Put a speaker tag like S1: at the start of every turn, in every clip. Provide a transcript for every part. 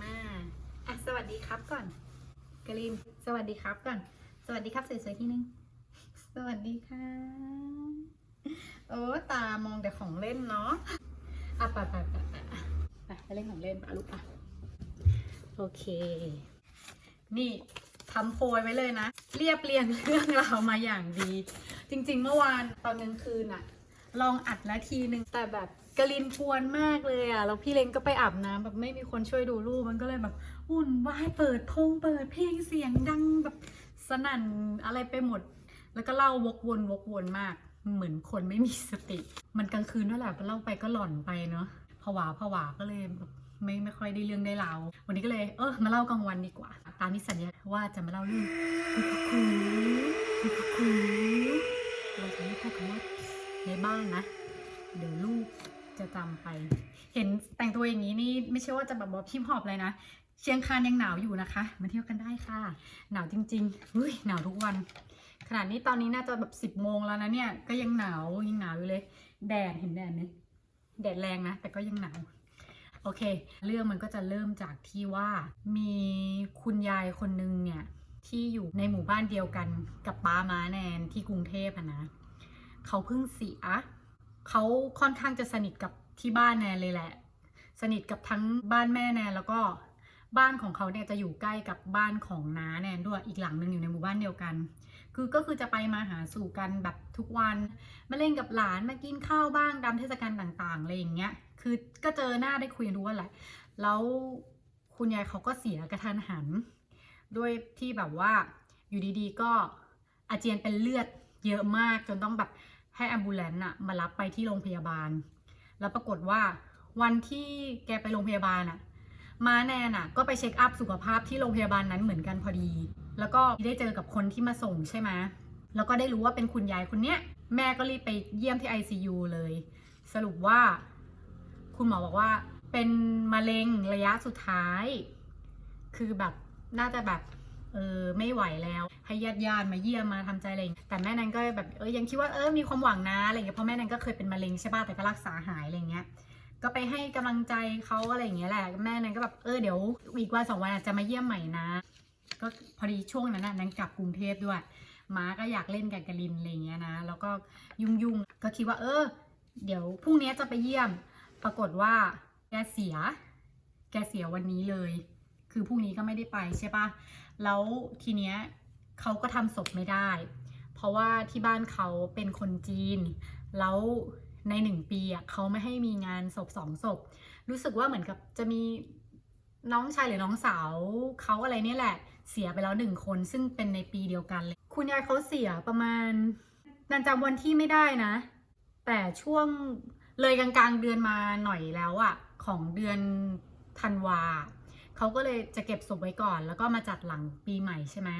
S1: มาอะสวัสดีครับก่อนกลินสวัสดีครับก่อน สวัสดีครับสวยๆที่นึง สวัสดีค่ะโอ้ตามองแต่ของเล่นเนาะอะไปไปไปไปไปไปเล่นของเล่นปะลูกปะโอเค นี่ทำโพยไว้เลยนะ เรียบเรียงเรื่องราวมาอย่างดี จริง ๆ เมื่อวานตอนกลางคืนอะ ลองอัดแล้วทีนึงแต่แบบกลินพวนมากเลยอะแล้วพี่เล้งก็ไปอาบน้ำแบบไม่มีคนช่วยดูลูกมันก็เลยแบบวุ่นวายเปิดพงเปิดเพลงเสียงดังแบบสนั่นอะไรไปหมด แล้วก็เล่าวกวนวกวนมากเหมือนคนไม่มีสติ มันกลางคืนด้วยแหละเล่าไปก็หล่อนไปเนาะผวาผวาก็เลยแบบไม่ไม่ค่อยได้เรื่องได้ราววันนี้ก็เลยเออมาเล่ากลางวันดีกว่า ตามที่สัญญาว่าจะมาเล่าเรื่องคุกคุคุคุกคุเราจะไม่พูดคำว่า ในบ้านนะ เดี๋ยวลูกจะจำไป เห็นแต่งตัวอย่างนี้นี่ไม่ใช่ว่าจะแบบว่าพิมพ์หอบเลยนะ เชียงคานยังหนาวอยู่นะคะ มาเที่ยวกันได้ค่ะ หนาวจริงๆเฮ้ยหนาวทุกวัน ขนาดนี้ตอนนี้น่าจะแบบสิบโมงแล้วนะเนี่ย ก็ยังหนาวยังหนาวอยู่เลย แดดเห็นแดดไหมแดดแรงนะ แต่ก็ยังหนาวโอเค เรื่องมันก็จะเริ่มจากที่ว่ามีคุณยายคนนึงเนี่ยที่อยู่ในหมู่บ้านเดียวกันกับป้าม้าแนนที่กรุงเทพนะ เขาเพิ่งเสียเขาค่อนข้างจะสนิทกับที่บ้านแนนเลยแหละ สนิทกับทั้งบ้านแม่แนนแล้วก็บ้านของเขาเนี่ยจะอยู่ใกล้กับบ้านของน้าแนนด้วยอีกหลังหนึ่งอยู่ในหมู่บ้านเดียวกัน คือก็คือจะไปมาหาสู่กันแบบทุกวันมาเล่นกับหลานมากินข้าวบ้างตามเทศกาลต่างๆอะไรอย่างเงี้ยคือก็เจอหน้าได้คุยรู้กันแหละแล้วคุณยายเขาก็เสียกระทันหัน ด้วยที่แบบว่าอยู่ดีๆก็อาเจียนเป็นเลือดเยอะมากจนต้องแบบ ให้อัมบูเลนต์อะมารับไปที่โรงพยาบาล แล้วปรากฏว่าวันที่แกไปโรงพยาบาลอะมาแนนอะก็ไปเช็คอัพสุขภาพที่โรงพยาบาลนั้นเหมือนกันพอดี แล้วก็ได้เจอกับคนที่มาส่งใช่ไหมแล้วก็ได้รู้ว่าเป็นคุณยายคนเนี้ย แม่ก็รีบไปเยี่ยมที่ ICU เลย สรุปว่า คุณหมอบอกว่า เป็นมะเร็งระยะสุดท้าย คือแบบน่าจะแบบ เออไม่ไหวแล้ว ให้ญาติญาติมาเยี่ยมมาทำใจอะไรองแต่แม่นันก็แบบเออยังคิดว่าเออมีความหวังนะอะไรเงี้ยเพราะแม่นันก็เคยเป็นมะเร็งใช่ป่ะแต่ก็รักษาหายอะไรเงี้ยก็ไปให้กำลังใจเขาอะไรอย่างเงี้ยแหละแม่นันก็แบบเออเดี๋ยวอีกวันสองวันอาจจะมาเยี่ยมใหม่นะ ก็พอดีช่วงนั้นน่ะนันกลับกรุงเทพด้วยม้าก็อยากเล่นกับกลินอะไรเงี้ยนะ แล้วก็ยุ่งๆก็คิดว่า เออ เดี๋ยวพรุ่งนี้จะไปเยี่ยม ปรากฏว่าแกเสีย แกเสียวันนี้เลย คือพรุ่งนี้ก็ไม่ได้ไปใช่ปะ แล้วทีเนี้ยเขาก็ทำศพไม่ได้ เพราะว่าที่บ้านเขาเป็นคนจีน แล้วในหนึ่งปีอะเขาไม่ให้มีงานศพสองศพ รู้สึกว่าเหมือนกับจะมีน้องชายหรือน้องสาวเขาอะไรเนี่ยแหละ เสียไปแล้วหนึ่งคนซึ่งเป็นในปีเดียวกันเลยคุณยายเขาเสียประมาณนันจำวันที่ไม่ได้นะ แต่ช่วงเลยกลางๆเดือนมาหน่อยแล้วอะของเดือนธันวา เขาก็เลยจะเก็บศพไว้ก่อน แล้วก็มาจัดหลังปีใหม่ใช่ไหม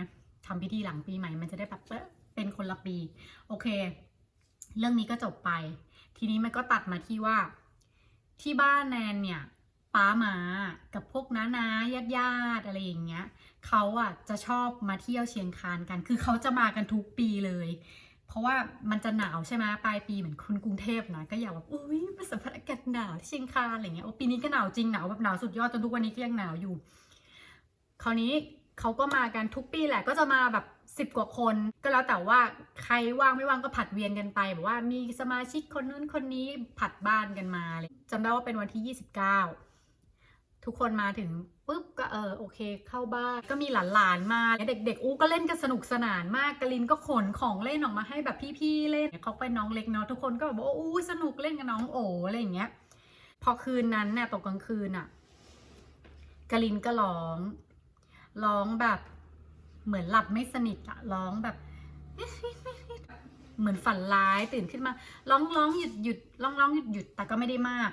S1: ทำพิธีหลังปีใหม่มันจะได้แบบเป๊ะเป็นคนละปี โอเค เรื่องนี้ก็จบไป ทีนี้มันก็ตัดมาที่ว่าที่บ้านแนนเนี่ยป้าหมากับพวกน้านาญาติญาติๆอะไรอย่างเงี้ยเขาอะจะชอบมาเที่ยวเชียงคานกัน คือเขาจะมากันทุกปีเลย ราะว่ามันจะหนาวใช่ไหมปลายปีเหมือนคนกรุงเทพนะก็อยากแบบอุ้ยมาสัมผัสอากาศหนาวที่เชียงคานอะไรเงี้ยโอ้ปีนี้ก็หนาวจริงหนาวแบบหนาวสุดยอดจนทุกวันนี้ก็ยังหนาวอยู่ คราวนี้เขาก็มากันทุกปีแหละก็จะมาแบบสิบกว่าคน ก็แล้วแต่ว่าใครว่างไม่ว่างก็ผัดเวียนกันไปแบบว่ามีสมาชิกคนนู้นคนนี้ผัดบ้านกันมาเลยจำได้ว่าเป็นวันที่ 29 ทุกคนมาถึงปุ๊บก็เออโอเค เข้าบ้านก็มีหลานๆมาเด็ก ๆ อู้ก็เล่นกันสนุกสนานมากกลินก็ขนของเล่นออกมาให้แบบพี่ๆเล่นเขาเป็นน้องเล็กเนาะทุกคนก็แบบว่าอู้สนุกเล่นกับน้องโอ๋อะไรอย่างเงี้ย พอคืนนั้นเนี่ยตกกลางคืนอะกลินก็ร้องร้องแบบ เหมือนหลับไม่สนิทอะร้องแบบเหมือนฝันร้ายตื่นขึ้นมา ร้องร้องหยุดหยุดร้องร้องหยุดหยุดแต่ก็ไม่ได้มาก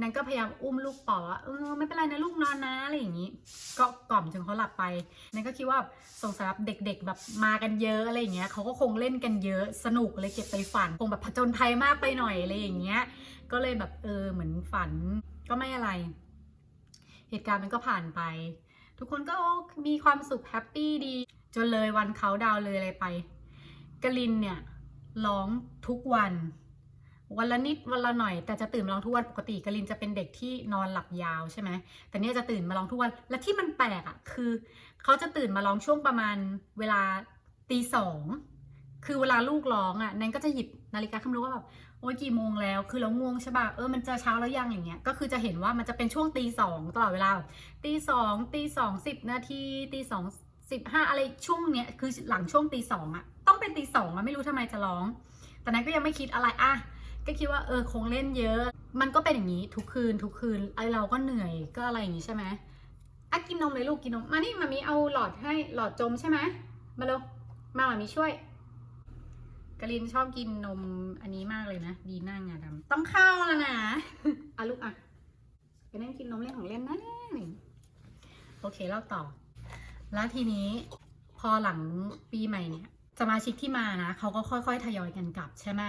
S1: นันก็พยายามอุ้มลูกปอว่าเออไม่เป็นไรนะลูกนอนนะอะไรอย่างนี้ ก็กล่อมจนเขาหลับไปนันก็คิดว่าสงสัยแบบเด็กๆแบบมากันเยอะอะไรอย่างเงี้ยเขาก็คงเล่นกันเยอะสนุกเลยเก็บไปฝันคงแบบผจญภัยมากไปหน่อยอะไรอย่างเงี้ย ก็เลยแบบเออเหมือนฝันก็ไม่อะไร เหตุการณ์มันก็ผ่านไป ทุกคนก็มีความสุขแฮปปี้ดี จนเลยวันเขาดาวเลยอะไรไปกลินเนี่ยร้องทุกวัน วันละนิดวันละหน่อยแต่จะตื่นมาร้องทุกวันปกติกลินจะเป็นเด็กที่นอนหลับยาวใช่ไหมแต่เนี่ยจะตื่นมาร้องทุกวันและที่มันแปลกอะ่ะคือ เขาจะตื่นมาร้องช่วงประมาณเวลาตีสองคือเวลาลูกร้องอะ่ะแนนก็จะหยิบนาฬิกาขึ้นมาดูว่าแบบโอ้ยกี่โมงแล้ว คือเราง่วงใช่ป่ะเออมันจะเช้าแล้วยังอย่างเงี้ยก็คือจะเห็นว่ามันจะเป็นช่วงตีสองตลอดเวลาตีสองตีสองสิบนาทีตีสองสิบห้าอะไรช่วงเนี้ยคือหลังช่วงตีสองอะต้องเป็นตีสองอะไม่รู้ทำไมจะร้อง แต่นั้นก็ยังไม่คิดอะไรอะ ก็คิดว่าเออคงเล่นเยอะ มันก็เป็นอย่างนี้ทุกคืนทุกคืนไอเราก็เหนื่อยก็อะไรอย่างนี้ใช่ไหมอะกินนมเลยลูกกินนมมานี่มามีเอาหลอดให้หลอดจมใช่ไหมมาเร็วมามามีช่วยกลินชอบกินนมอันนี้มากเลยนะ ดีหน้างาดำต้องเข้าแล้วนะอะลูกอะไปนั่งกินนมเล่นของเล่นนะนี่โอเคเล่าต่อ แล้วทีนี้พอหลังปีใหม่เนี่ยสมาชิกที่มานะเขาก็ค่อยๆทยอยกันกลับใช่ไหม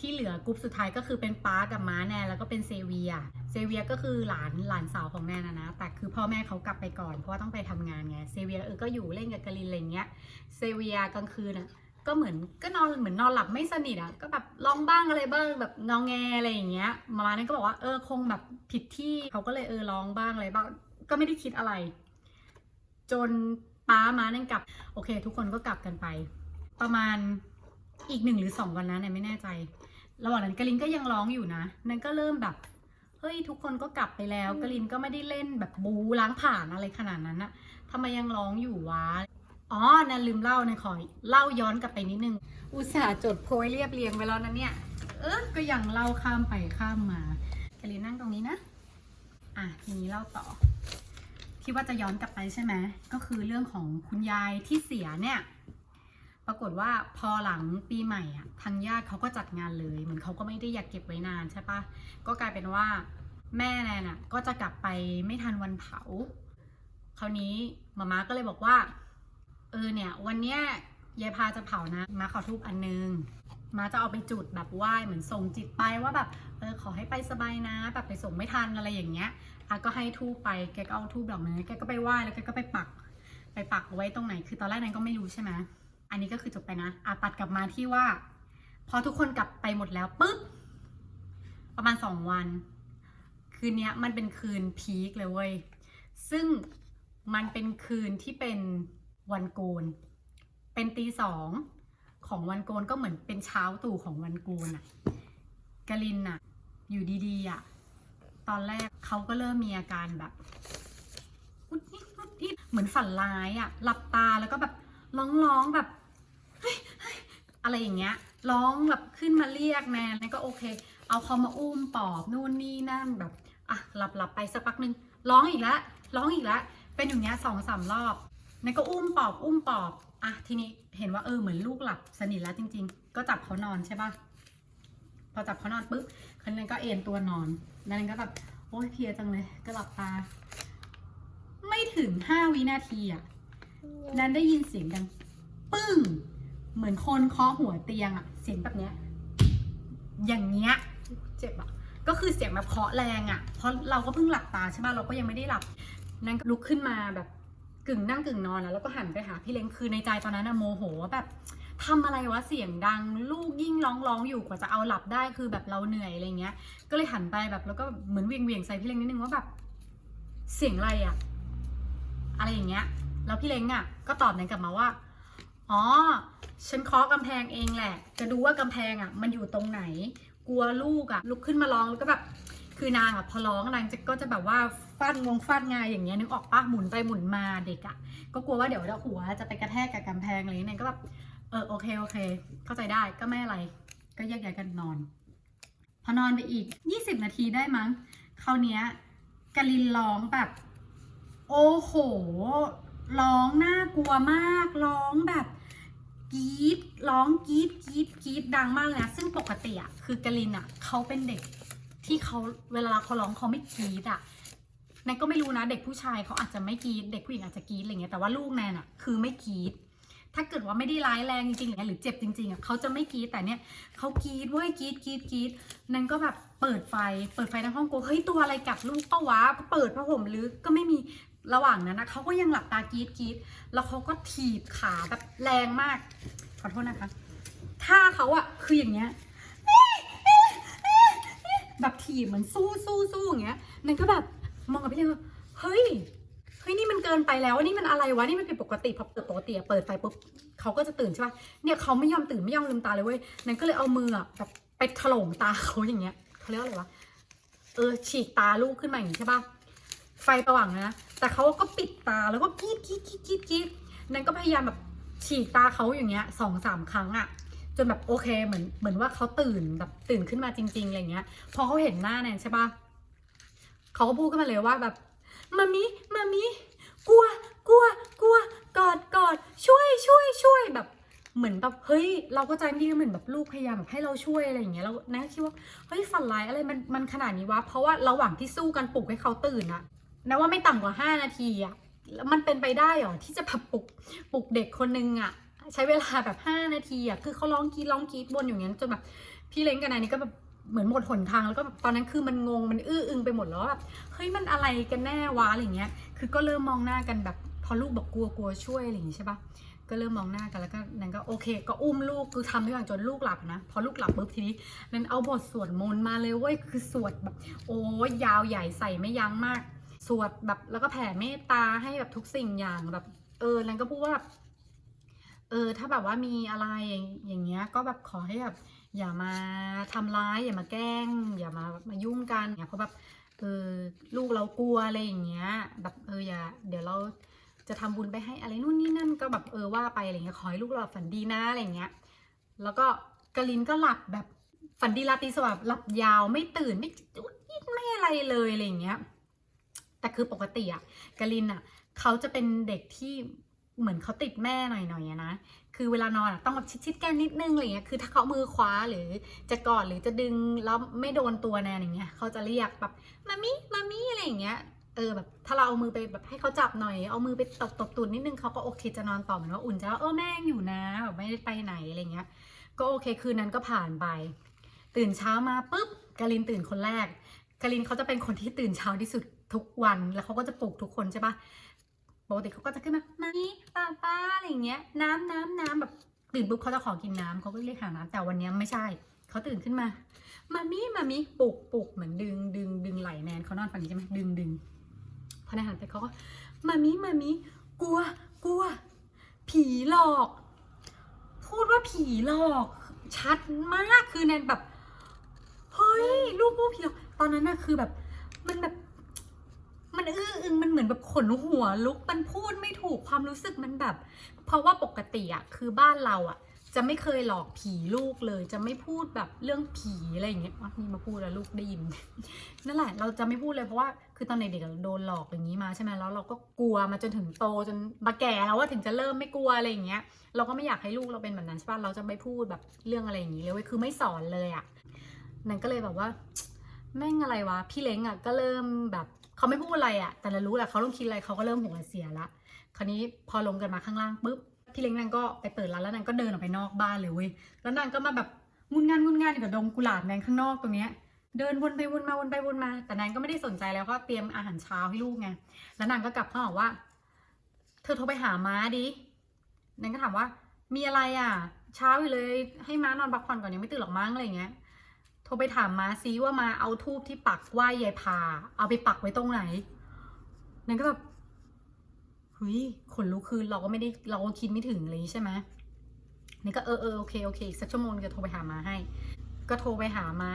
S1: ที่เหลือกรุ๊ปสุดท้ายก็คือเป็นป้ากับม้าแนนแล้วก็เป็นเซเวีย เซเวียก็คือหลานหลานสาวของแนนนะนะ แต่คือพ่อแม่เขากลับไปก่อน เพราะว่าต้องไปทำงานไง เซเวียเออก็อยู่เล่นกับกาลินอะไรเงี้ย เซเวียกลางคืนอะก็เหมือนก็นอนเหมือนนอนหลับไม่สนิทอะก็แบบร้องบ้างอะไรบ้างแบบงองแงอะไรอย่างเงี้ยมามานั่นก็บอกว่าเออคงแบบผิดที่เขาก็เลยเออร้องบ้างอะไรบ้างก็ไม่ได้คิดอะไร จนป้ามานั่นกลับ โอเค ทุกคนก็กลับกันไป ประมาณอีกหนึ่งหรือสองวันนะเนี่ยไม่แน่ใจ ระหว่างนั้นกลินก็ยังร้องอยู่นะ นั่นก็เริ่มแบบ เฮ้ยทุกคนก็กลับไปแล้วกลินก็ไม่ได้เล่นแบบบูล้างผ่านอะไรขนาดนั้นอะทำไมยังร้องอยู่วะ อ๋อนั่นลืมเล่านะขอเล่าย้อนกลับไปนิดนึง อุตส่าห์จดโพยเรียบเรียงไว้แล้วนะเนี่ย เออก็ยังเล่าข้ามไปข้ามมากลินนั่งตรงนี้นะ อะทีนี้เล่าต่อที่ว่าจะย้อนกลับไปใช่ไหมก็คือเรื่องของคุณยายที่เสียเนี่ย ปรากฏว่าพอหลังปีใหม่อะทางญาติเขาก็จัดงานเลย เหมือนเขาก็ไม่ได้อยากเก็บไว้นานใช่ปะก็กลายเป็นว่าแม่แนนอะก็จะกลับไปไม่ทันวันเผา คราวนี้มาม่าก็เลยบอกว่า เออเนี่ย วันเนี้ยยายพาจะเผานะ มาขอทูบอันนึง มาจะเอาไปจุดแบบไหว้เหมือนส่งจิตไปว่าแบบเออขอให้ไปสบายนะ แบบไปส่งไม่ทันอะไรอย่างเงี้ยอาก็ให้ทูบไปแกก็เอาทูบดอกไม้แกก็ไปไหว้แล้วแกก็ไปปัก ไปปักเอาไว้ตรงไหน คือตอนแรกนั้นก็ไม่รู้ใช่ไหม อันนี้ก็คือจบไปนะอาตัดกลับมาที่ว่า พอทุกคนกลับไปหมดแล้วปุ๊บประมาณสองวัน คืนเนี้ยมันเป็นคืนพีคเลยเว้ย ซึ่งมันเป็นคืนที่เป็นวันโกน เป็นตีสองของวันโกนก็เหมือนเป็นเช้าตู่ของวันโกนอะกาลินอะอยู่ดีๆอะตอนแรกเขาก็เริ่มมีอาการแบบอุดอิดอุดอิดเหมือนฝันร้ายอะหลับตาแล้วก็แบบร้องๆแบบ อะไรอย่างเงี้ยร้องแบบขึ้นมาเรียกแนนแล้วก็โอเค เอาเขามาอุ้มปอบนู่นนี่นั่นแบบอะหลับหลับไปสักพักหนึ่งร้องอีกแล้วร้องอีกแล้วเป็นอย่างเงี้ยสองสามรอบนายก็อุ้มปอบอุ้มปอบอะทีนี้เห็นว่าเออเหมือนลูกหลับสนิทแล้วจริง ๆ ก็จับเขานอนใช่ปะพอจับเขานอนปุ๊บคันนั้นก็เอนตัวนอนแล้วนั้นก็แบบโอ๊ยเพลียจังเลยก็หลับตา ไม่ถึงห้าวินาทีอะนันได้ยินเสียงดังปึ้ง เหมือนคนเคาะหัวเตียงอะเสียงแบบเนี้ย อย่างเงี้ยเจ็บอะก็คือเสียงแบบเคาะแรงอะเพราะเราก็เพิ่งหลับตาใช่ป่ะเราก็ยังไม่ได้หลับนั่นก็ลุกขึ้นมาแบบกึ่งนั่งกึ่งนอนแล้วก็หันไปหาพี่เล้งคือในใจตอนนั้นอะโมโหว่าแบบทำอะไรวะเสียงดัง ลูกยิ่งร้องร้องอยู่กว่าจะเอาหลับได้คือแบบเราเหนื่อยอะไรเงี้ย ก็เลยหันไปแบบแล้วก็เหมือนเวียงเวียงใส่พี่เล้งนิดนึงว่าแบบเสียงอะไรอะอะไรอย่างเงี้ย แล้วพี่เล้งอะก็ตอบนั้นกลับมาว่า อ๋อ ฉันเคาะกำแพงเองแหละ จะดูว่ากำแพงอะ มันอยู่ตรงไหน กลัวลูกอะ ลุกขึ้นมาร้องแล้วก็แบบ คือนางอะพอร้องนางจะก็จะแบบว่าฟาดงวงฟาดงายอย่างเงี้ยนึกออกปะหมุนไปหมุนมาเด็กอะ ก็กลัวว่าเดี๋ยวหัวจะไปกระแทกกับกำแพงอะไรเงี้ยก็แบบ เออโอเคโอเค เข้าใจได้ก็ไม่อะไร ก็แยกย้ายกันนอน พอนอนไปอีก 20 นาทีได้มั้งคราวเนี้ยกลินร้องแบบ โอ้โห ร้องน่ากลัวมาก ร้องแบบกรีดร้องกรีดกรีดกรีดดังมากเลยนะซึ่งปกติอะคือกลินอะเขาเป็นเด็กที่เขาเวลาเขาร้องเขาไม่กรีดอะแนนก็ไม่รู้นะเด็กผู้ชายเขาอาจจะไม่กรีดเด็กผู้หญิงอาจจะกรีดอะไรเงี้ยแต่ว่าลูกแนนอะคือไม่กรีดถ้าเกิดว่าไม่ได้ร้ายแรงจริงๆหรือเจ็บจริงๆอะเขาจะไม่กรีดแต่เนี่ยเขากรีดเว้ยกรีดกรีดกรีดแนนก็แบบเปิดไฟ เปิดไฟในห้องกูเฮ้ยตัวอะไรกัดลูกปะวะเปิดผ้าห่มหรือก็ไม่มี ระหว่างนั้นนะเขาก็ยังหลับตากรีดกรีดแล้วเขาก็ถีบขาแบบแรงมาก ขอโทษนะคะท่าเขาอะคืออย่างเงี้ยแบบถีบเหมือนสู้สู้สู้อย่างเงี้ยนั่นก็แบบมองกับพี่เล็กว่าเฮ้ยเฮ้ยนี่มันเกินไปแล้วนี่มันอะไรวะนี่มันผิดปกติพอเปิดปกติเปิดไฟปุ๊บเขาก็จะตื่นใช่ป่ะเนี่ยเขาไม่ยอมตื่นไม่ยอมลืมตาเลยเว้ยนั่นก็เลยเอามืออะแบบไปถล่มตาเขาอย่างเงี้ยเขาเรียกว่าอะไรวะเออฉีกตาลูกขึ้นมาอย่างงี้ใช่ป่ะไฟสว่างนะ แต่เขาก็ปิดตาแล้วก็กรีดกรีดกรีดกรีดกรีดนั่นก็พยายามแบบฉีกตาเขาอย่างเงี้ยสองสามครั้งอะจนแบบโอเคเหมือนเหมือนว่าเขาตื่นแบบตื่นขึ้นมาจริงๆอะไรเงี้ย พอเขาเห็นหน้าแนนใช่ปะเขาก็พูดขึ้นมาเลยว่าแบบมามิมามิกลัวกลัวกลัวกอดกอดช่วยช่วยช่วยแบบเหมือนแบบเฮ้ย เราก็ใจไม่ดีเหมือนแบบลูกพยายามแบบให้เราช่วยอะไรอย่างเงี้ยเรานะคิดว่าเฮ้ยฝันร้ายอะไรมันมันขนาดนี้วะเพราะว่าระหว่างที่สู้กันปลุกให้เขาตื่นอะ นะว่าไม่ต่ำกว่าห้านาทีอะแล้วมันเป็นไปได้เหรอที่จะแบบปลุกปลุกเด็กคนนึงอะใช้เวลาแบบห้านาทีอะคือเขาร้องกรีดร้องกรีดบนอย่างเงี้ยจนแบบพี่เล้งกับนายนี่ก็แบบเหมือนหมดหนทางแล้วก็แบบตอนนั้นคือมันงงมันอื้ออึงไปหมดแล้วแบบเฮ้ยมันอะไรกันแน่วะอะไรเงี้ย คือก็เริ่มมองหน้ากันแบบพอลูกบอกกลัวกลัวช่วยอะไรอย่างงี้ใช่ปะก็เริ่มมองหน้ากันแล้วก็นันก็โอเค ก็อุ้มลูกคือทำทุกอย่างจนลูกหลับนะ พอลูกหลับปุ๊บทีนี้นันเอาบทสวดมนต์มาเลยเว้ยคือสวดแบบโอ้ยยาวใหญ่ใส่ไม่ยั้งมาก สวดแบบแล้วก็แผ่เมตตาให้แบบทุกสิ่งอย่างแบบ เออนันก็พูดว่าแบบเออถ้าแบบว่ามีอะไรอย่างอย่างเงี้ยก็แบบขอให้แบบอย่ามาทำร้ายอย่ามาแกล้ง อย่ามามายุ่งกันเนี่ยเพราะแบบเออลูกเรากลัวอะไรอย่างเงี้ย แบบเอออย่า เดี๋ยวเราจะทำบุญไปให้อะไรนู่นนี่นั่นก็แบบเออว่าไปอะไรเงี้ยขอให้ลูกเราฝันดีนะอะไรเงี้ย แล้วก็กลินก็หลับแบบฝันดีราตรีสวัสดิ์หลับยาวไม่ตื่นไม่จุดยิดไม่อะไรเลยอะไรอย่างเงี้ย แต่คือปกติอะกลินอะเขาจะเป็นเด็กที่เหมือนเขาติดแม่หน่อยๆอะนะ คือเวลานอนอะต้องแบบชิดๆแก้มนิดนึงอะไรเงี้ย คือถ้าเขามือคว้าหรือจะกอดหรือจะดึงแล้วไม่โดนตัวแนนอย่างเงี้ย เขาจะเรียกแบบมามิมามิอะไรอย่างเงี้ย เออแบบถ้าเราเอามือไปแบบให้เขาจับหน่อย เอามือไปตบตบตูดนิดนึงเขาก็โอเคจะนอนต่อเหมือนว่าอุ่นใจว่าเออแม่งอยู่นะแบบไม่ได้ไปไหนอะไรเงี้ย ก็โอเคคืนนั้นก็ผ่านไป ตื่นเช้ามาปุ๊บกาลินตื่นคนแรกกาลินเขาจะเป็นคนที่ตื่นเช้าที่สุด ทุกวันแล้วเขาก็จะปลุกทุกคนใช่ปะปกติเขาก็จะขึ้นมามานี่ป้าป้าอะไรอย่างเงี้ย น้ำน้ำน้ำแบบตื่นปุ๊บเขาจะขอกินน้ำเขาก็เรียกหาน้ำแต่วันนี้ไม่ใช่เขาตื่นขึ้นมามามีมามีปลุกปลุกเหมือนดึงดึงดึงไหลแนนเขานอนฝั่งนี้ใช่ไหมดึงดึงพอแนนหันไปเขาก็มามีมามีกลัวกลัว ผีหลอก พูดว่าผีหลอก ชัดมากคือแนนแบบ เฮ้ยลูกพูดผีหลอกตอนนั้นน่ะคือแบบ มันแบบ มันอื้ออึงมันเหมือนแบบขนหัวลุกมันพูดไม่ถูกความรู้สึกมันแบบ เพราะว่าปกติอะคือบ้านเราอะจะไม่เคยหลอกผีลูกเลย จะไม่พูดแบบเรื่องผีอะไรอย่างเงี้ยนี่มาพูดแล้วลูกได้ยิน นั่นแหละ เราจะไม่พูดเลยเพราะว่าคือตอนเด็กๆเราโดนหลอกอย่างนี้มาใช่ไหมแล้วเราก็กลัวมาจนถึงโตจนมาแก่แล้วว่าถึงจะเริ่มไม่กลัวอะไรอย่างเงี้ย เราก็ไม่อยากให้ลูกเราเป็นแบบนั้นใช่ปะเราจะไม่พูดแบบเรื่องอะไรอย่างนี้เลยเว้ยคือไม่สอนเลยอะนั่นก็เลยแบบว่า แม่งอะไรวะพี่เล้งอะก็เริ่มแบบ เขาไม่พูดอะไรอะแต่เรารู้แหละเขาต้องคิดอะไรเขาก็เริ่มหัวเสียละคราวนี้พอลงกันมาข้างล่างปุ๊บพี่เล้งนางก็ไปเปิดร้านแล้วนางก็เดินออกไปนอกบ้านเลยเว้ยแล้วนางก็มาแบบงุนงานงุนงานอยู่กับดงกุหลาบนางข้างนอกตรงเนี้ยเดินวนไปวนมาวนไปวนมา แต่นางก็ไม่ได้สนใจแล้วก็เตรียมอาหารเช้าให้ลูกไงแล้วนางก็กลับเข้าบอกว่า เธอโทรไปหาม้าดินางก็ถามว่ามีอะไรอะ เช้าอยู่เลยให้ม้านอนพักผ่อนก่อนยังไม่ตื่นหรอกมั้งอะไรเงี้ย รไปถามมาซิว่ามาเอาทูบที่ปักไหว้ยายพา เอาไปปักไว้ตรงไหนนั่นก็แบบเฮ้ยขนลุกคือเราก็ไม่ได้เราก็คิดไม่ถึงเลยใช่ไหมนี่ก็เออเออโอเคโอเคอีกสักชั่วโมงจะโทรไปหามาให้ ก็โทรไปหามา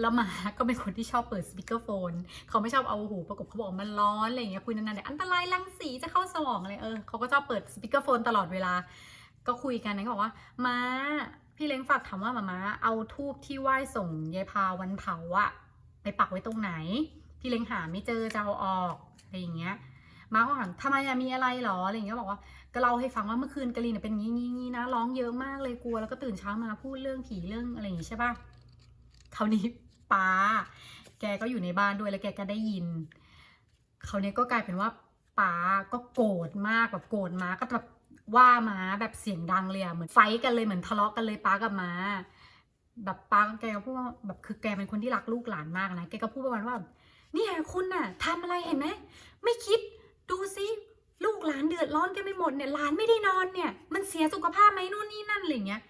S1: แล้วมาก็เป็นคนที่ชอบเปิดสปีกเกอร์โฟน เขาไม่ชอบเอาหูประกบเขาบอกมันร้อนอะไรอย่างเงี้ยคุยนานๆเดี๋ยวอันตรายรังสีจะเข้าสมองอะไรเออเขาก็ชอบเปิดสปีกเกอร์โฟนตลอดเวลา ก็คุยกันนะก็บอกว่ามา พี่เล้งฝากถามว่ามามาเอาทูบที่ไหว้ส่งยายพาวันเผาอะไปปักไว้ตรงไหน พี่เล้งหาไม่เจอจะเอาออกอะไรอย่างเงี้ยม้าก็ถามทำไมอะมีอะไรหรออะไรอย่างเงี้ยบอกว่าก็เล่าให้ฟังว่าเมื่อคืนกะลีนเป็นงี้งี้งี้นะร้องเยอะมากเลยกลัวแล้วก็ตื่นเช้ามาพูดเรื่องผีเรื่องอะไรอย่างงี้ใช่ปะคราวนี้ป้า แกก็อยู่ในบ้านด้วยแล้วแกก็ได้ยินคราวนี้ก็กลายเป็นว่าป้าก็โกรธมากแบบโกรธมาก็แบบ ว่าม้าแบบเสียงดังเลยอะเหมือนไฟกันเลยเหมือนทะเลาะกันเลยป้ากับม้า แบบป้าแกก็พูดว่าแบบคือแกเป็นคนที่รักลูกหลานมากนะแกก็พูดประมาณว่า เนี่ยคุณน่ะทำอะไรเห็นไหมไม่คิดดูสิลูกหลานเดือดร้อนกันไปหมดเนี่ยหลานไม่ได้นอนเนี่ย มันเสียสุขภาพไหมนู่นนี่นั่นอะไรเงี้ย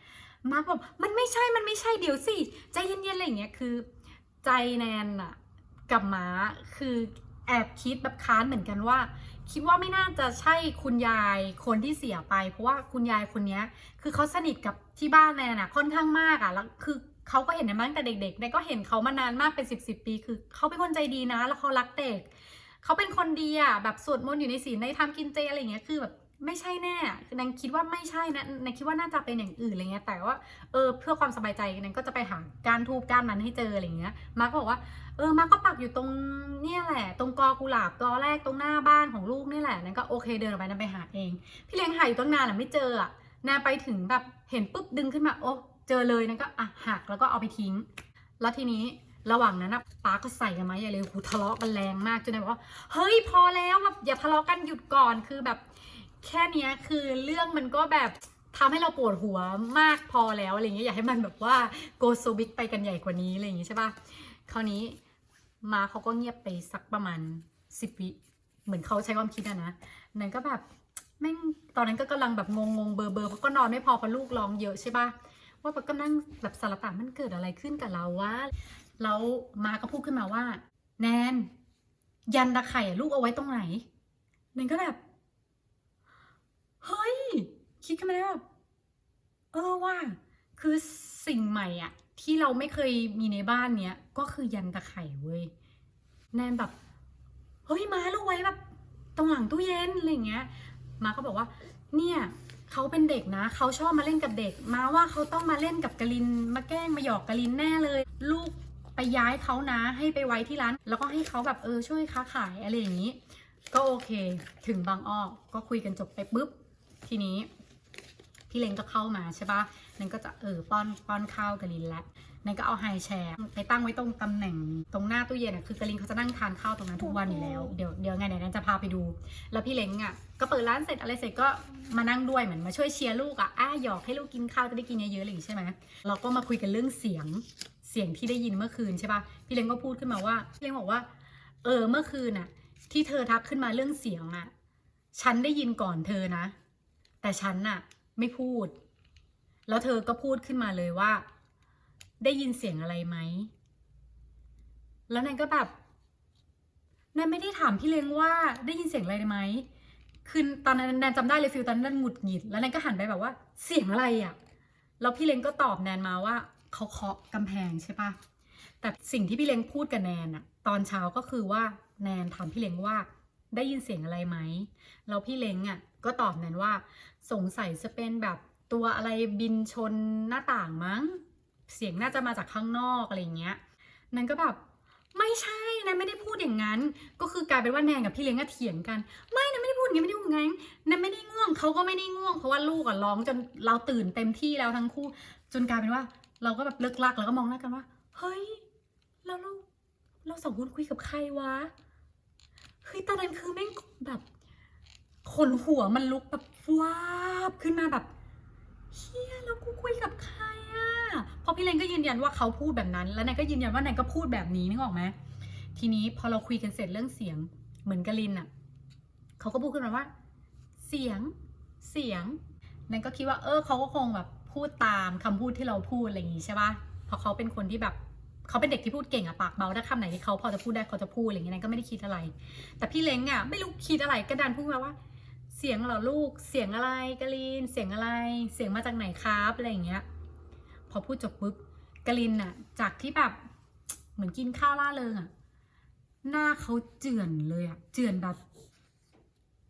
S1: มาบอกมันไม่ใช่มันไม่ใช่เดี๋ยวสิใจเย็นๆอะไรเงี้ยคือ ใจแนนอะกับม้าคือ แอบคิดแบบค้านเหมือนกันว่า คิดว่าไม่น่าจะใช่คุณยายคนที่เสียไป เพราะว่าคุณยายคนนี้คือเขาสนิทกับที่บ้านแนนอะค่อนข้างมากอะแล้วคือเขาก็เห็นแนมาตั้งแต่เด็กๆแนนก็เห็นเขามานานมากเป็นสิบสิบปี คือเขาเป็นคนใจดีนะ แล้วเขารักเด็กเขาเป็นคนดีอะแบบสวดมนต์อยู่ในศีลในทำกินเจอะไรเงี้ยคือแบบไม่ใช่แน่คือแนนคิดว่าไม่ใช่นะแนนคิดว่าน่าจะเป็นอย่างอื่นอะไรเงี้ยแต่ว่าเออเพื่อความสบายใจแนนก็จะไปหาการทูบการมันให้เจออะไรเงี้ยมาร์กบอกว่า เออมาก็ปักอยู่ตรงเนี่ยแหละ ตรงกอกุหลาบกอแรกตรงหน้าบ้านของลูกนี่แหละแนนก็โอเคเดินออกไปแนนไปหาเอง พี่เลี้ยงหาอยู่ตั้งนานอะไม่เจออะแนนไปถึงแบบเห็นปุ๊บดึงขึ้นมาโอ้เจอเลยแนนก็อะหักแล้วก็เอาไปทิ้ง แล้วทีนี้ระหว่างนั้นนะป้าก็ใส่กันมาใหญ่เลยหูทะเลาะกันแรงมากจนแนนบอกว่าเฮ้ยพอแล้วแบบอย่าทะเลาะกันหยุดก่อนคือแบบ แค่เนี้ยคือเรื่องมันก็แบบทำให้เราปวดหัวมากพอแล้วอะไรเงี้ยอยากให้มันแบบว่าโกโซบิกไปกันใหญ่กว่านี้อะไรอย่างงี้ใช่ปะคราวนี้ มาเขาก็เงียบไปสักประมาณสิบวิเหมือนเขาใช้ความคิดอะนะนั่นก็แบบแม่งตอนนั้นก็กำลังแบบงงงเบอร์เบอร์เพราะก็นอนไม่พอเพราะลูกร้องเยอะใช่ปะว่าแบบก็นั่งแบบสารตามันเกิดอะไรขึ้นกับเราวะแล้วมาก็พูดขึ้นมาว่า แนน ยันตะไคร่ลูกเอาไว้ตรงไหนนั่นก็แบบ เฮ้ย คิดขึ้นมาได้แบบเออว่า คือสิ่งใหม่อะ ที่เราไม่เคยมีในบ้านเนี้ยก็คือยันตะไคร่เว้ยแนนแบบเฮ้ยมาลูกไว้แบบตรงหลังตู้เย็นอะไรเงี้ย มาก็บอกว่า เนี่ยเขาเป็นเด็กนะเขาชอบมาเล่นกับเด็ก มาว่าเขาต้องมาเล่นกับกะลิน มาแกล้งมาหยอกกะลินแน่เลย ลูกไปย้ายเขานะให้ไปไว้ที่ร้าน แล้วก็ให้เขาแบบเออช่วยค้าขายอะไรอย่างนี้ ก็โอเค ถึงบางอ้อก็คุยกันจบไปปุ๊บทีนี้ พี่เลงก็เข้ามาใช่ปะนั่นก็จะเออป้อนป้อนข้าวกะลินแล้วนั่นก็เอาไฮแชร์ไปตั้งไว้ตรงตำแหน่งตรงหน้าตู้เย็นอะคือกะลินเขาจะนั่งทานข้าวตรงนั้นทุกวันอยู่แล้วเดี๋ยวเดี๋ยวไงเดี๋ยวนันจะพาไปดู แล้วพี่เล้งอะก็เปิดร้านเสร็จอะไรเสร็จก็มานั่งด้วยเหมือนมาช่วยเชียร์ลูกอะอ้าหยอกให้ลูกกินข้าวจะได้กินเยอะๆอะไรอย่างงี้ใช่ไหมเราก็มาคุยกันเรื่องเสียงเสียงที่ได้ยินเมื่อคืนใช่ปะพี่เล้งก็พูดขึ้นมาว่าพี่เล้งบอกว่า เออเมื่อคืนอะ ที่เธอทักขึ้นมาเรื่องเสียงอะฉันได้ยินก่อนเธอนะ แต่ฉันน่ะ ไม่พูด แล้วเธอก็พูดขึ้นมาเลยว่า ได้ยินเสียงอะไรไหม แล้วแนนก็แบบแนนไม่ได้ถามพี่เล้งว่าได้ยินเสียงอะไรไหมคือตอนนั้นแนนจำได้เลยฟิลตอนนั้นแนนหงุดหงิด แล้วแนนก็หันไปแบบว่าเสียงอะไรอะ่ะ แล้วพี่เล้งก็ตอบแนนมาว่าเขาเคาะกำแพงใช่ปะแต่สิ่งที่พี่เล้งพูดกับแนนอะตอนเช้าก็คือว่าแนนถามพี่เล้งว่าได้ยินเสียงอะไรไหมแล้วพี่เล้งอะก็ตอบแนนว่า สงสัยจะเป็นแบบตัวอะไรบินชนหน้าต่างมั้ง เสียงน่าจะมาจากข้างนอกอะไรเงี้ยนันก็แบบไม่ใช่นนไม่ได้พูดอย่างนั้น ก็คือกลายเป็นว่าแนนกับพี่เลี้ยงก็เถียงกัน ไม่นนไม่ได้พูดอย่างนี้ไม่ได้พูดอย่างนั้นแนนไม่ได้ง่วงเขาก็ไม่ได้ง่วงเพราะว่าลูกอะร้องจนเราตื่นเต็มที่แล้วทั้งคู่ จนกลายเป็นว่า เราก็แบบเลิกลักแล้วก็มองหน้ากันว่า เฮ้ยแล้วเราเราสองคนคุยกับใครวะเฮ้ยตอนนั้นคือแม่งแบบ ขนหัวมันลุกแบบวาบขึ้นมาแบบเฮียแล้วกูคุยกับใครอะเพราะพี่เลนก็ยืนยันว่าเขาพูดแบบนั้น แล้วแนนก็ยืนยันว่าแนนก็พูดแบบนี้นึกออกไหมทีนี้พอเราคุยกันเสร็จเรื่องเสียงเหมือนกลินอะเขาก็พูดขึ้นมาว่า เสียงเสียงแนนก็คิดว่า เออเขาก็คงแบบพูดตามคำพูดที่เราพูดอะไรอย่างงี้ใช่ปะเพราะเขาเป็นคนที่แบบเขาเป็นเด็กที่พูดเก่งอะปากเบาถ้าคำไหนที่เขาพอจะพูดได้เขาจะพูดอะไรอย่างเงี้ยแนนก็ไม่ได้คิดอะไร แต่พี่เล้งอะไม่รู้คิดอะไรก็ดันพูดมาว่า เสียงเหรอลูก เสียงอะไรกะลินเสียงอะไร เสียงมาจากไหนครับอะไรอย่างเงี้ย พอพูดจบปุ๊บกะลินอะจากที่แบบเหมือนกินข้าวล่าเริงอะหน้าเขาเจือนเลยอะเจือนแบบ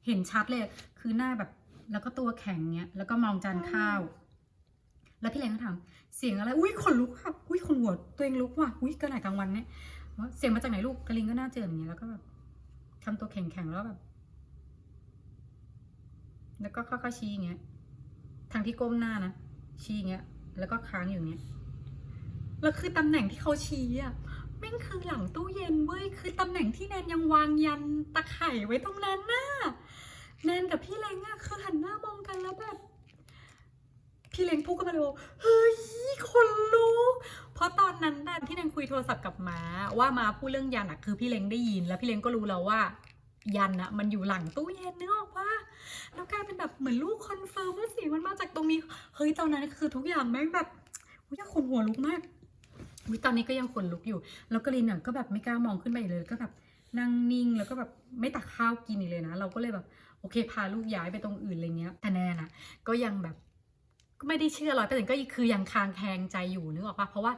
S1: เห็นชัดเลย คือหน้าแบบ แล้วก็ตัวแข็งเงี้ย แล้วก็มองจานข้าว แล้วพี่เล้งก็ถามเสียงอะไร อุ้ยขนลุกค่ะอุ้ยขนหัวตัวเองลุกว่ะ อุ้ยกระไหนกลางวันเนี่ยเสียงมาจากไหนลูกกะลินก็หน้าเจือนอย่างเงี้ยแล้วก็แบบทำตัวแข็งๆแล้วแบบ แล้วก็ค่อยๆชี้อย่างเงี้ย ทางที่ก้มหน้านะ ชี้อย่างเงี้ย แล้วก็ค้างอยู่เงี้ย แล้วคือตำแหน่งที่เขาชี้อะแม่งคือหลังตู้เย็นเว้ย คือตำแหน่งที่แนนยังวางยันตะไคร่ไว้ตรงนั้นน่ะ แนนกับพี่เล้งอะคือหันหน้ามองกันแล้วแบบพี่เล้งพูดกันมาเลยว่าเฮ้ย คนลุก เพราะตอนนั้นน่ะที่แนนคุยโทรศัพท์กับม้าว่ามาพูดเรื่องยันอะคือพี่เล้งได้ยิน แล้วพี่เล้งก็รู้แล้วว่า ยันอะมันอยู่หลังตู้เย็นนึกออกปะ แล้วกลายเป็นแบบเหมือนลูกคอนเฟิร์มว่าเสียงมันมาจากตรงนี้ เฮ้ยตอนนั้นคือทุกอย่างแม่งแบบอุ้ยขนหัวลุกมากอุ๊ยตอนนี้ก็ยังขนลุกอยู่ แล้วกลินอะก็แบบไม่กล้ามองขึ้นไปเลยก็แบบนั่งนิ่งแล้วก็แบบไม่ตักข้าวกินอีกเลยนะ เราก็เลยแบบโอเคพาลูกย้ายไปตรงอื่นอะไรเงี้ยแต่แน่น่ะก็ยังแบบก็ไม่ได้เชื่อร้อยเปอร์เซ็นต์ก็คือยังคางแคงใจอยู่นึกออกปะเพราะว่า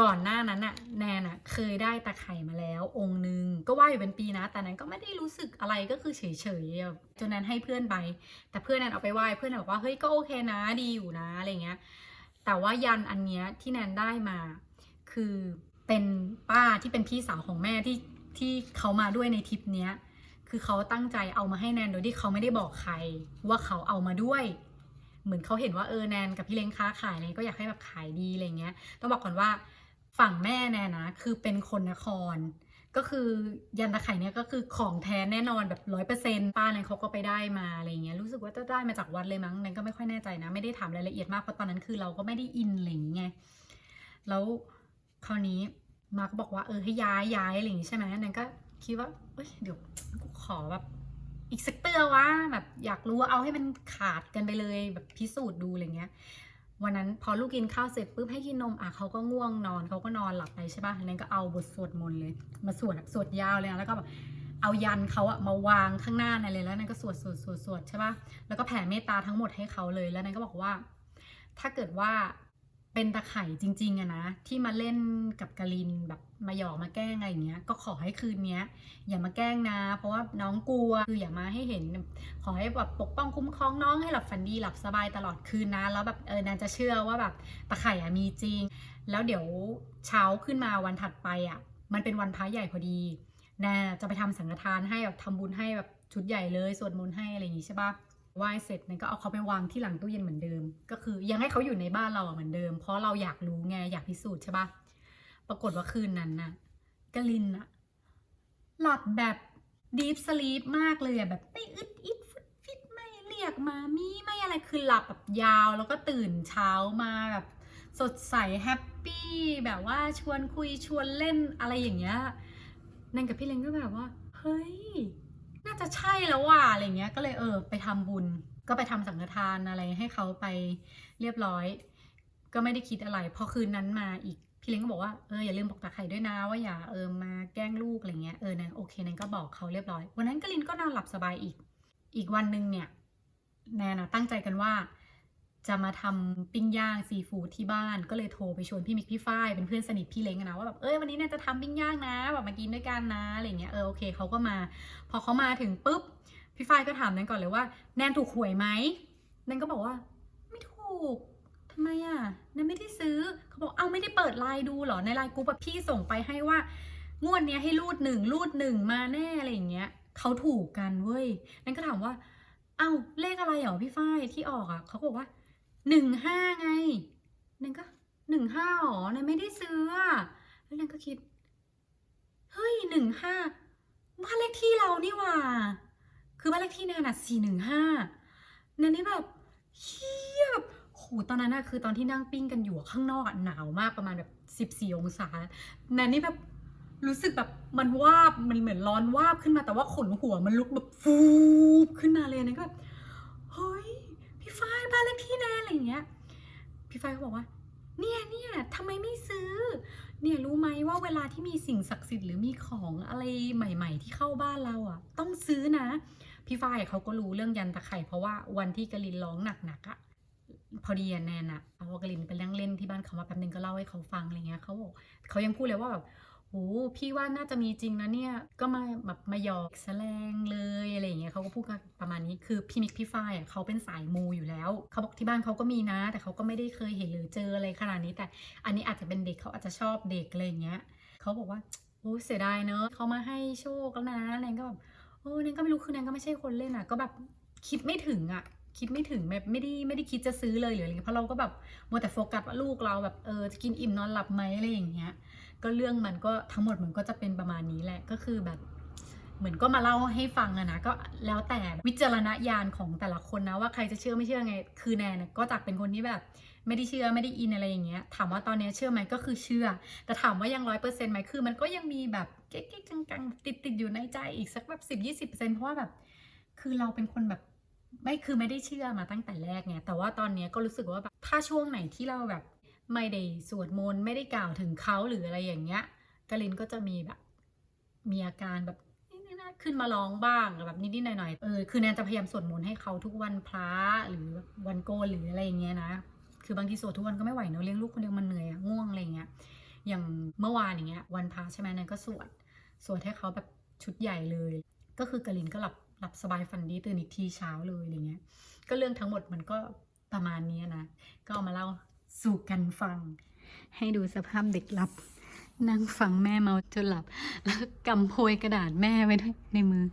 S1: ก่อนหน้านั้นน่ะแนนอะเคยได้ตะไคร่มาแล้ว องค์นึงก็ว่าอยู่เป็นปีนะ แต่นั้นก็ไม่ได้รู้สึกอะไรก็คือเฉยๆอะจนนั้นให้เพื่อนไป แต่เพื่อนนั้นเอาไปไหว้เพื่อนบอกว่าเฮ้ยก็โอเคนะดีอยู่นะอะไรเงี้ย แต่ว่ายันอันเนี้ยที่แนนได้มา คือเป็นป้าที่เป็นพี่สาวของแม่ที่ที่เขามาด้วยในทริปเนี้ยคือเขาตั้งใจเอามาให้แนนโดยที่เขาไม่ได้บอกใคร ว่าเขาเอามาด้วย เหมือนเขาเห็นว่าเออแนนกับพี่เล้งค้าขายอะไรก็อยากให้แบบขายดีอะไรเงี้ย ต้องบอกก่อนว่า ฝั่งแม่แนนนะ คือเป็นคนนคร ก็คือยันตะไคร่เนี่ยก็คือของแท้แน่นอนแบบร้อยเปอร์เซ็นต์ป้าเนั้นเขาก็ไปได้มาอะไรเงี้ยรู้สึกว่าจะได้มาจากวัดเลยมั้งแนนก็ไม่ค่อยแน่ใจนะ ไม่ได้ถามรายละเอียดมากเพราะตอนนั้นคือเราก็ไม่ได้อินอะไรอย่างเงี้ยแล้วคราวนี้มาก็บอกว่าเออให้ย้ายย้ายอะไรอย่างงี้ใช่ไหมแนนก็คิดว่าเอ้ยเดี๋ยวกูขอแบบอีกสักเตือว่าแบบอยากรู้ว่าเอาให้มันขาดกันไปเลยแบบพิสูจน์ดูอะไรเงี้ย วันนั้นพอลูกกินข้าวเสร็จปุ๊บให้กินนมอะเขาก็ง่วงนอนเขาก็นอนหลับไปใช่ป่ะนั้นก็เอาบทสวดมนต์เลย มาสวดสวดยาวเลยนะแล้วก็แบบเอายันเขาอะมาวางข้างหน้านั่นเลยแล้วนั่นก็สวดสวดสวดสวดใช่ป่ะแล้วก็แผ่เมตตาทั้งหมดให้เขาเลยแล้วนั่นก็บอกว่า ถ้าเกิดว่า เป็นตะไคร่จริงๆอะนะที่มาเล่นกับกาลินแบบมาหยอกมาแกล้งอะไรอย่างเงี้ยก็ขอให้คืนเนี้ย อย่ามาแกล้งนะ เพราะว่าน้องกลัวคืออย่ามาให้เห็น ขอให้แบบปกป้องคุ้มครองน้องให้หลับฝันดีหลับสบายตลอดคืนนะ แล้วแบบเออนันจะเชื่อว่าแบบตะไคร่อะมีจริง แล้วเดี๋ยวเช้าขึ้นมาวันถัดไปอะมันเป็นวันพระใหญ่พอดีนาจะไปทำสังฆทานให้แบบทำบุญให้แบบชุดใหญ่เลยสวดมนต์ให้อะไรอย่างงี้ใช่ปะ ไหว้เสร็จนันก็เอาเขาไปวางที่หลังตู้เย็นเหมือนเดิม ก็คือยังให้เขาอยู่ในบ้านเราอะเหมือนเดิม เพราะเราอยากรู้ไงอยากพิสูจน์ใช่ปะปรากฏว่าคืนนั้นน่ะกลินอะหลับแบบดีฟสลีปมากเลยอะแบบไม่อึดอิดฟุดฟิตไม่เรียกมามีไม่อะไรคือหลับแบบยาวแล้วก็ตื่นเช้ามาแบบสดใสแฮปปี้แบบว่าชวนคุยชวนเล่นอะไรอย่างเงี้ยนันกับพี่เล้งก็แบบว่า เฮ้ย จะใช่แล้วว่ะอะไรเงี้ย ก็เลยเออไปทำบุญ ก็ไปทำสังฆทานอะไรให้เขาไปเรียบร้อย ก็ไม่ได้คิดอะไร พอคืนนั้นมาอีกพี่เล้งก็บอกว่าเอออย่าลืมบอกตาไข่ด้วยนะว่าอย่าเออมาแกล้งลูกอะไรเงี้ยเออนันโอเคนันก็บอกเขาเรียบร้อย วันนั้นกลินก็นอนหลับสบายอีก อีกวันหนึ่งเนี่ยแนนนะตั้งใจกันว่า จะมาทำปิ้งย่างซีฟู้ดที่บ้านก็เลยโทรไปชวนพี่มิกพี่ฝ้ายเป็นเพื่อนสนิทพี่เล้งนะว่าแบบเออวันนี้แนนจะทำปิ้งย่างนะแบบมากินด้วยกันนะอะไรเงี้ยเออโอเคเขาก็มา พอเขามาถึงปุ๊บพี่ฝ้ายก็ถามแนนก่อนเลยว่าแนนถูกหวยไหมแนนก็บอกว่า ไม่ถูกทำไมอะนันไม่ได้ซื้อเขาบอกเอาไม่ได้เปิดไลน์ดูเหรอในไลน์กรุ๊ปอะพี่ส่งไปให้ว่างวดเนี้ยให้รูดหนึ่งรูดหนึ่งมาแน่อะไรอย่างเงี้ยเขาถูกกันเว้ยนั่นก็ถามว่า เอ้าเลขอะไรเหรอพี่ฝ้ายที่ออกอะเขาบอกว่า หนึ่งห้าไงนั่นก็หนึ่งห้าหรอนั่นไม่ได้ซื้ออะแล้วนั่นก็คิด เฮ้ยหนึ่งห้าบ้านเลขที่เรานี่หว่า คือบ้านเลขที่แนน่ะสี่หนึ่งห้านั่นนี่แบบเฮียแบบโหตอนนั้นอะคือตอนที่นั่งปิ้งกันอยู่ข้างนอกอะหนาวมากประมาณแบบสิบสี่องศาแนนนี่แบบรู้สึกแบบมันวาบมันเหมือนร้อนวาบขึ้นมาแต่ว่าขนหัวมันลุกแบบฟูบขึ้นมาเลยนะก็แบบ ฝ้ายบ้านเลขที่แนนอะไรอย่างเงี้ย พี่ฝ้ายก็บอกว่า เนี่ยเนี่ยทำไมไม่ซื้อ เนี่ยรู้ไหมว่าเวลาที่มีสิ่งศักดิ์สิทธิ์หรือมีของอะไรใหม่ ๆ ที่เข้าบ้านเราอะ ต้องซื้อนะ พี่ฝ้ายเขาก็รู้เรื่องยันตะไคร่เพราะว่าวันที่กลินร้องหนักๆอะพอดีแนนอะเอากลินไปนั่งเล่นที่บ้านเขามาแป๊บนึงก็เล่าให้เขาฟังอะไรเงี้ยเขาบอกเขายังพูดเลยว่าแบบ โอ้พี่ว่าน่าจะมีจริงนะเนี่ย ก็มาแบบมาหยอกแสลงเลยอะไรอย่างเงี้ยเขาก็พูดกันประมาณนี้ คือพี่มิกพี่ฝ้ายอะเขาเป็นสายมูอยู่แล้ว เขาบอกที่บ้านเขาก็มีนะ แต่เขาก็ไม่ได้เคยเห็นหรือเจออะไรขนาดนี้ แต่อันนี้อาจจะเป็นเด็กเขาอาจจะชอบเด็กอะไรอย่างเงี้ยเขาบอกว่าโอ้เสียดายเนอะเขามาให้โชคแล้วนะแนนก็แบบโอ้แนนก็ไม่รู้คือแนนก็ไม่ใช่คนเล่นอะ ก็แบบคิดไม่ถึงอะ คิดไม่ถึงแบบไม่ได้ไม่ได้คิดจะซื้อเลยหรืออะไรเงี้ยเพราะเราก็แบบมัวแต่โฟกัสว่าลูกเราแบบเออจะกินอิ่มนอนหลับไหมอะไรอย่างเงี้ย ก็เรื่องมันก็ทั้งหมดมันก็จะเป็นประมาณนี้แหละก็คือแบบ เหมือนก็มาเล่าให้ฟังอะนะก็แล้วแต่วิจารณญาณของแต่ละคนนะว่าใครจะเชื่อไม่เชื่อไง คือแนนก็จากเป็นคนที่แบบ ไม่ได้เชื่อไม่ได้อินอะไรอย่างเงี้ย ถามว่าตอนนี้เชื่อไหมก็คือเชื่อ แต่ถามว่ายังร้อยเปอร์เซ็นต์ไหมคือมันก็ยังมีแบบเก๊กๆกังๆติดติดๆอยู่ในใจอีกสักแบบสิบยี่สิบเปอร์เซ็นต์เพราะว่าแบบ คือเราเป็นคนแบบ ไม่คือไม่ได้เชื่อมาตั้งแต่แรกไงแต่ว่าตอนนี้ก็รู้สึกว่าแบบถ้าช่วงไหนที่เราแบบไม่ได้สวดมนต์ไม่ได้กล่าวถึงเขาหรืออะไรอย่างเงี้ยกลินก็จะมีแบบมีอาการแบบนี่นะขึ้นมาร้องบ้างแบบนิดๆหน่อยๆเออคือแนนจะพยายามสวดมนต์ให้เขาทุกวันพระหรือวันโกนหรืออะไรอย่างเงี้ยนะคือบางทีสวดทุกวันก็ไม่ไหวเนอะเลี้ยงลูกคนเดียวมันเหนื่อยอะง่วงอะไรเงี้ยอย่างเมื่อวานอย่างเงี้ยวันพระใช่ไหมแนนก็สวดสวดให้เขาแบบชุดใหญ่เลย ก็คือกลินก็หลับ หลับสบายฝันดีตื่นอีกทีเช้าเลยอะไรเงี้ย ก็เรื่องทั้งหมดมันก็ประมาณนี้นะ ก็ามาเล่าสู่กันฟัง ให้ดูสภาพเด็กหลับ นั่งฟังแม่เมาจนหลับ แล้วกำโพยกระดาษแม่ไว้ด้วยในมือ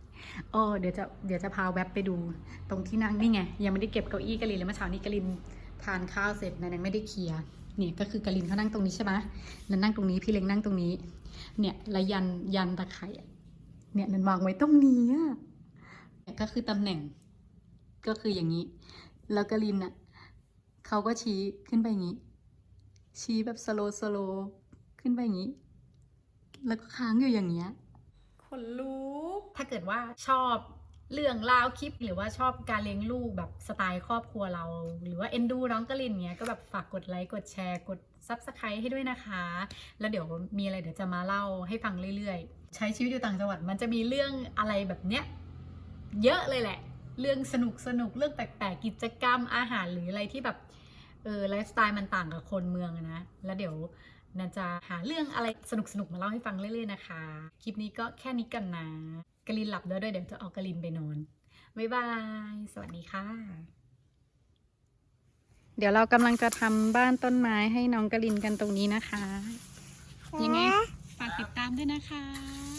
S1: โอ้เดี๋ยวจะเดี๋ยวจะพาแวบไปดู ตรงที่นั่งนี่ไง ยังไม่ได้เก็บเก้าอี้กะลินเลยเมื่อเช้านี้กะลินทานข้าวเสร็จนายยังไม่ได้เคลียร์เนี่ยก็คือกะลินเขานั่งตรงนี้ใช่ไหมแล้วนั่งตรงนี้พี่เล็กนั่งตรงนี้ เนี่ยแล้วยันยันตะไคร่เนี่ยนันวางไว้ตรงนี้อะ ก็คือตำแหน่ง ก็คืออย่างนี้ แล้วกลินอะเขาก็ชี้ขึ้นไปอย่างนี้ ชี้แบบสโลสโลขึ้นไปอย่างนี้ แล้วก็ค้างอยู่อย่างเงี้ยขนลุกถ้าเกิดว่าชอบเรื่องราวคลิป หรือว่าชอบการเลี้ยงลูกแบบสไตล์ครอบครัวเรา หรือว่าเอ็นดูน้องกลินเงี้ยก็แบบฝากกดไลค์กดแชร์กดซับสไครต์ให้ด้วยนะคะ แล้วเดี๋ยวมีอะไรเดี๋ยวจะมาเล่าให้ฟังเรื่อยๆ ใช้ชีวิตอยู่ต่างจังหวัดมันจะมีเรื่องอะไรแบบเนี้ย เยอะเลยแหละ เรื่องสนุกสนุกเรื่องแปลกๆกิจกรรมอาหารหรืออะไรที่แบบเออไลฟ์สไตล์มันต่างกับคนเมืองอะนะแล้วเดี๋ยวนันจะหาเรื่องอะไรสนุกๆมาเล่าให้ฟังเรื่อยๆนะคะ คลิปนี้ก็แค่นี้กันนะกลินหลับแล้วด้วยเดี๋ยวจะเอากลินไปนอน บ๊ายบาย สวัสดีค่ะ เดี๋ยวเรากำลังจะทำบ้านต้นไม้ให้น้องกลินกันตรงนี้นะคะ ยังไงฝากติดตามด้วยนะคะ